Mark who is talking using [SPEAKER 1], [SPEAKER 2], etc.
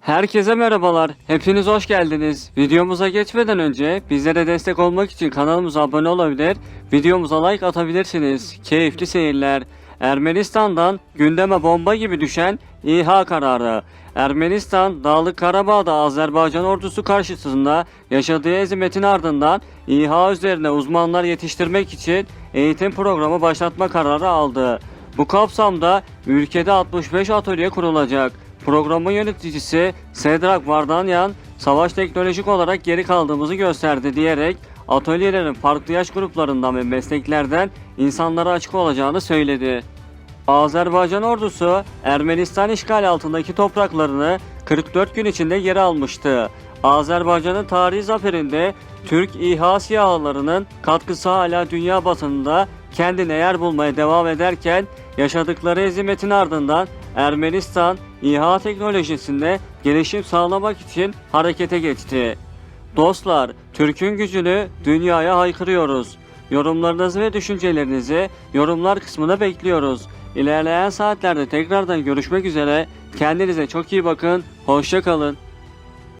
[SPEAKER 1] Herkese merhabalar. Hepiniz hoş geldiniz. Videomuza geçmeden önce bizlere destek olmak için kanalımıza abone olabilir, videomuza like atabilirsiniz. Keyifli seyirler. Ermenistan'dan gündeme bomba gibi düşen İHA kararı. Ermenistan, Dağlık Karabağ'da Azerbaycan ordusu karşısında yaşadığı ezimetin ardından İHA üzerine uzmanlar yetiştirmek için eğitim programı başlatma kararı aldı. Bu kapsamda ülkede 65 atölye kurulacak. Programın yöneticisi Sedrak Vardanyan, savaş teknolojik olarak geri kaldığımızı gösterdi diyerek atölyelerin farklı yaş gruplarından ve mesleklerden insanlara açık olacağını söyledi. Azerbaycan ordusu Ermenistan işgal altındaki topraklarını 44 gün içinde geri almıştı. Azerbaycan'ın tarihi zaferinde Türk İHA SİHA'larının katkısı hala dünya basınında kendine yer bulmaya devam ederken yaşadıkları ezimetin ardından Ermenistan İHA teknolojisinde gelişim sağlamak için harekete geçti. Dostlar, Türk'ün gücünü dünyaya haykırıyoruz. Yorumlarınızı ve düşüncelerinizi yorumlar kısmına bekliyoruz. İlerleyen saatlerde tekrardan görüşmek üzere. Kendinize çok iyi bakın. Hoşça kalın.